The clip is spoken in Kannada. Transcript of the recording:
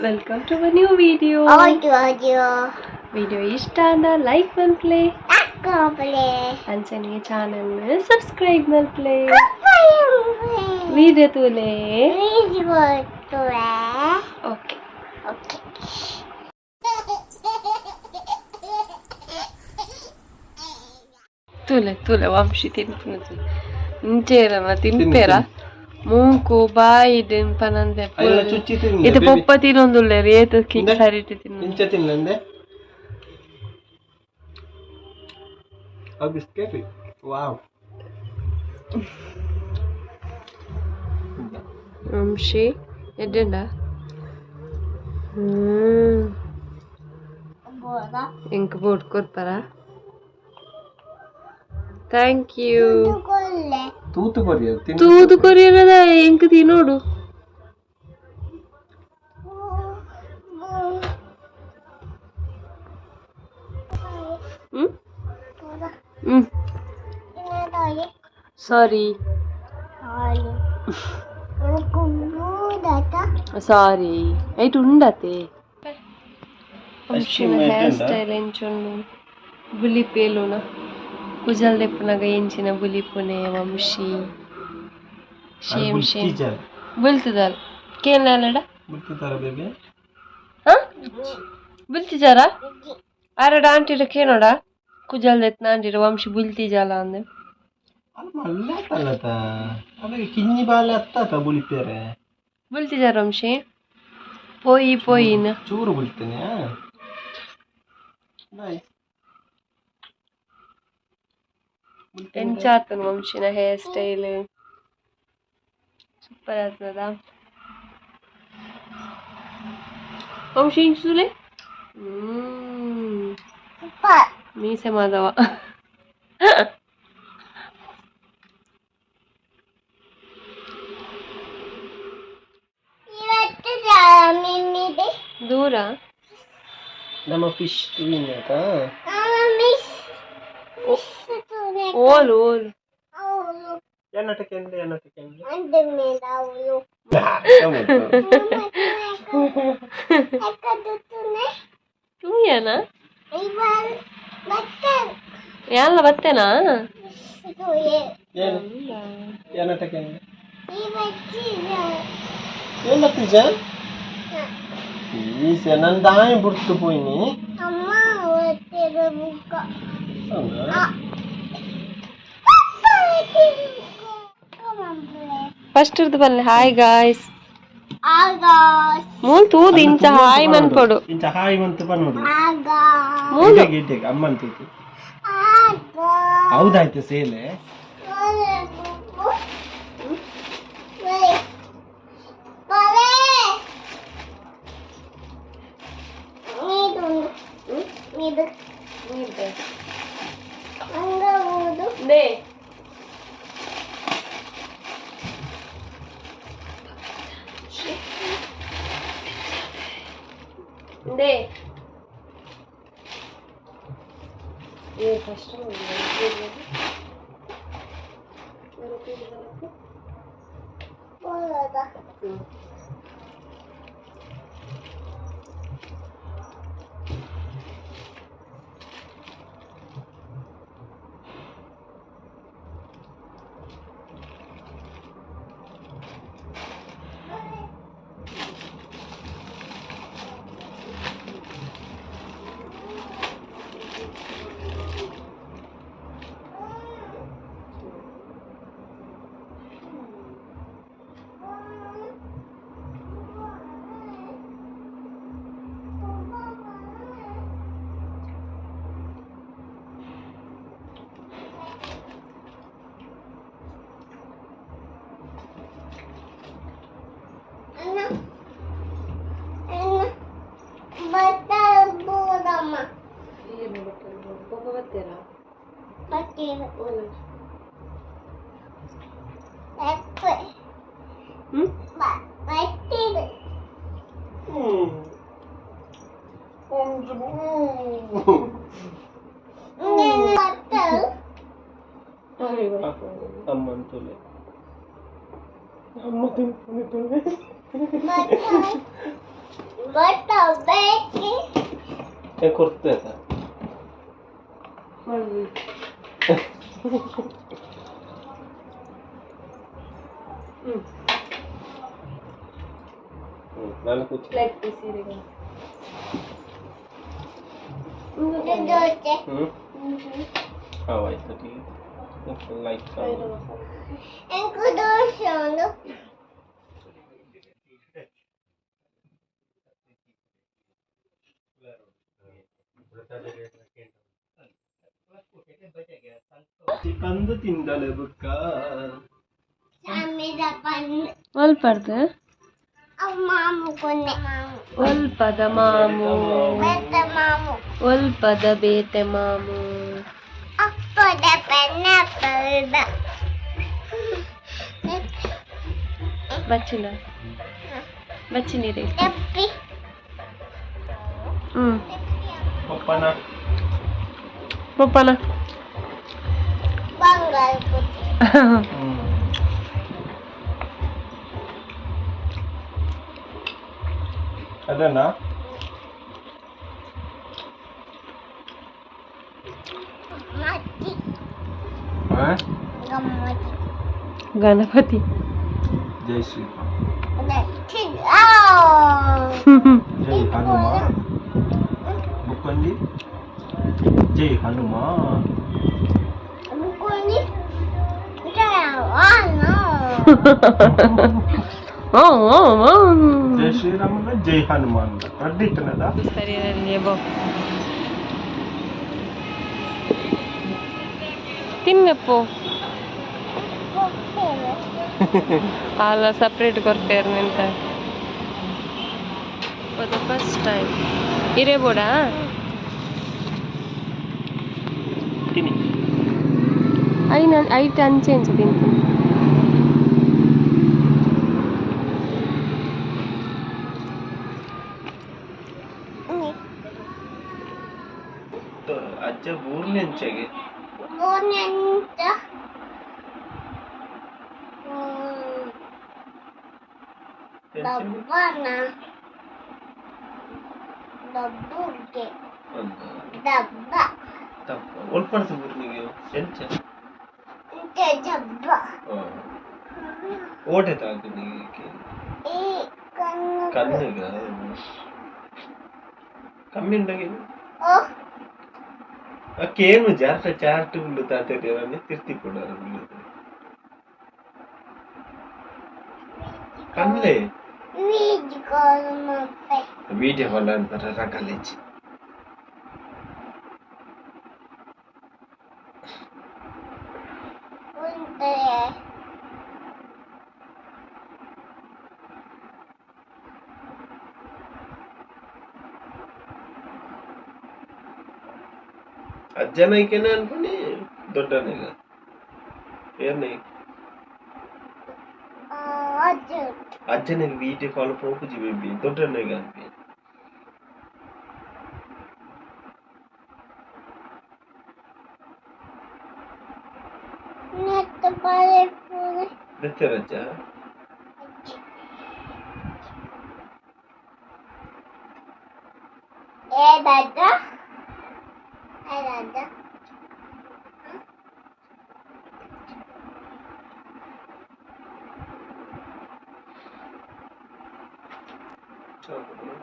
Welcome to new video video ఇష్టాన like మల్ప్లే అంచనే ఛానల్ సబ్స్క్రైబ్ మల్ప్లే వీడియో తూలే ఓకే ఓకే తూలే తూలే వంశీ తింటున్నా తింటేరా తింపేరా ಮೂಕು ಬಾಯಿ ತಿನ್ನಿ ಇದು ಪೊಪ್ಪ ತಿನ್ನೊಂದುಳ್ಳೆ ರೇತು ಕಿಕ್ ಇಂದೆ? ಸರಿಟ್ಟು ತಿನ್ನು ಇಂಚ ತಿನ್ನಂದೆ ಆ ಬಿಸ್ಕೆಟ್ ವಾವ್ ವಂಶಿ ಎಡ್ಡೆಂಡ. ಇಂಕ್ ಬೋಟ್ ಕೊಡ್ತಾರ ಥ್ಯಾಂಕ್ ಯು Tu kolle. ತೂತು ಕೊರಿಯ ತಿನ್ನು ತೂದು ಕೊರಿಯರದ ಇಂಕ್ ತಿನ್ನೋಡು ಹ್ಮ್ Bola. ಹ್ಮ್ Ini tadi. ಸಾರಿ Ayo. Aku datang. ಕುಜಲ್ ದೆಪ್ಪುನಗ ಎಂಚಿನ ಬುಲಿ ಪುನೆ ವಂಶಿ ಶೇಮ್ ಶೇಮ್. ಬುಲ್ತದಲ್ ಹ? ಬುಲ್ತಿಜಾರ? ಆರಡ ಆಂಟಿರ ಕೇನೋಡ ಕುಜಲ್ ಆಂಟಿ ಆಂಟಿರ ವಂಶಿ ಬುಲ್ತಿಜಾಲ ಅಂದೆ. ಕಿನ್ನಿ ಬಾಲ ಅತ್ತಾತ ಬುಳಿಪೇರೆ ಬುಲ್ತಿಜಾರ ವಂಶಿ? ಪೋಯಿ ಪೋಯಿನ. ಚೂರು ಬುಳ್ತೇನೆ ನೈಸ್ ಎಂಚಾತನ ವಂಶಿನ ಹೇರ್ ಸ್ಟೈಲ್ ಸೂಪರ್ ಆಗ್ತದ ವಂಶಿ ಹಿಂಗ್ಸುಲೆ ಹ್ಮ್ Cepat. ಮೀಸೆ Madhava Ini dalam ini deh. ದೂರ ನಮ್ಮ ಫಿಶ್ ಕ್ಲೀನ್ ಆಯ್ತಾ Kalau miss. Miss itu deh. ಓಲ್ ಓಲ್ Aulu. ಎನ್ನಟಕ್ಕೆ ಅಂದ್ರೆ ಎನ್ನಟಕ್ಕೆ ಅಂದ್ರೆ Ada main aulu. Eka tutu nih. ಹೂಯನ Iwan. Betul. ಎಲ್ಲ ಬತ್ತೇನಾ Itu ya. ಏನು ಎನ್ನಟಕ್ಕೆ ಅಂದ್ರೆ Iwan ciza. ಏನ ಪಿಜ ಈಸ ನನ್ನ ದಾಯಿ ಬಿಡ್ತು ಪೋಯ್ನಿ Mama waktu buka. ಹೌದಾ ಬಲ್ಲೆ ಹಾಯ್ ಗಾಯ್ಸ್. ಮೂಲ್ ತೂದ್ ಇಂಚ ಹಾಯ್ ಮನ್ಪಡು. ಇಂಚ ಹಾಯ್ ಮಂತ ಪನ್ನೋಡು ಮೂಲ್ ಮೂಲು ಗಿಡ್ಡೆಗೆ ಗಿಡ್ಡೆಗೆ ಅಮ್ಮ ಅಂತೈತಿ Agas. ಹೌದಾಯ್ತು ಸೇಲೆ. ఉండే ఏ కష్టం ఉంది pequeno hoje. Tá? Vai ter. Hum? Vai, vai ter. Hum. Onde bom? Nenê bateu. Ai, vai. Amando tudo. Amando tudo. Bateu. Bateu. É corteza. Mas... നല്ല കുത്തി ലൈക്ക് പിസിരിക്കും എനിക്ക് ദോശ Gracias. ಅವ್ ಮಾಮು ಕೊನೆ. ಮಾಮು? ಒಲ್ಪದ ಮಾಮು. ಒಲ್ಪದ ಬೇತೆ ಮಾಮು? ಅಪ್ಪದ ಪೆನ್ನ ಪಲ್ದ ಬಚ್ಚಿನ? ಬಚ್ಚಿನಿರಿ. ತಪ್ಪಿ ಹ್ಮ್. ಪಪ್ಪನ. ಪಪ್ಪನ? అదేనా గణపతి జై శ్రీ జై హనుమా బుక్ అండి జై హనుమా ಜೈ ಬುಕ್ಕೊಂಡಿ ಜೈ ಹನುಮಾನ್ ಮುಕ್ಕೊಂಡಿ ಜಯವಾನು ಓ ಓ ಓ ಜೈ ಶ್ರೀರಾಮ್ ಜೈ ಹನುಮಾನ್ ಅಡ್ಡಿಟ್ಟನದ ಸರಿ ತಿನ್ನಪ್ಪು ಅಲ್ಲ ಸಪ್ರೇಟ್ ಕೊಡ್ತೇರು ನಿಂತ ಫಾರ್ ದ ಫಸ್ಟ್ ಟೈಮ್ ಬೋಡ ತಿನ್ನಿ ಐನ ಐಟ್ ಅಂಚೆ ಅಂಚೆ ತಿಂತೀನಿ ಅಜ್ಜ ಡಬ್ಬ. ತಪ್ಪ. ಒಲ್ಪಡ್ಸ ಊರ್ನಿಗೆ ಎಂಚ ಇಂತ ಡಬ್ಬ ಓಟೆ ತಾಕು ನೀಗೆ ಈ ಕಣ್ಣು ಕಣ್ಣಿಗ ಕಮ್ಮಿ ಉಂಡಗೆ ಓ ಅಕ್ಕೇನು ಜಾಸ್ತಿ ಚಾರ್ಟ್ ಉಂಡು ತಾತೇರಿ ತಿರ್ತಿ ಕೊಡಾರ ಕಣ್ಣೆ ವೀಜ್ ಕಾಲು ಮಪ್ಪೆ ವಿಡಿಯೋ ಕಾಲ್ ಅಂತಾರೆ ರಗಲೆಚ್ಚಿ ಅಜ್ಜನೈಕೆನ ಅನ್ಕೊಂಡಿ ದೊಡ್ಡನೀಗ ಏನೇ ಅಜ್ಜು ಅಜ್ಜನಿಗೆ ವಿಡಿಯೋ ಕಾಲ್ ಪೋಪುಜಿ ಬೇಬಿ ದೊಡ್ಡನೀಗ ಅನ್ಪಿ ನೆತ್ತ ಬಾಳೆ ಪೂರಿ ದೆತ್ತರಜ್ಜ そうだね。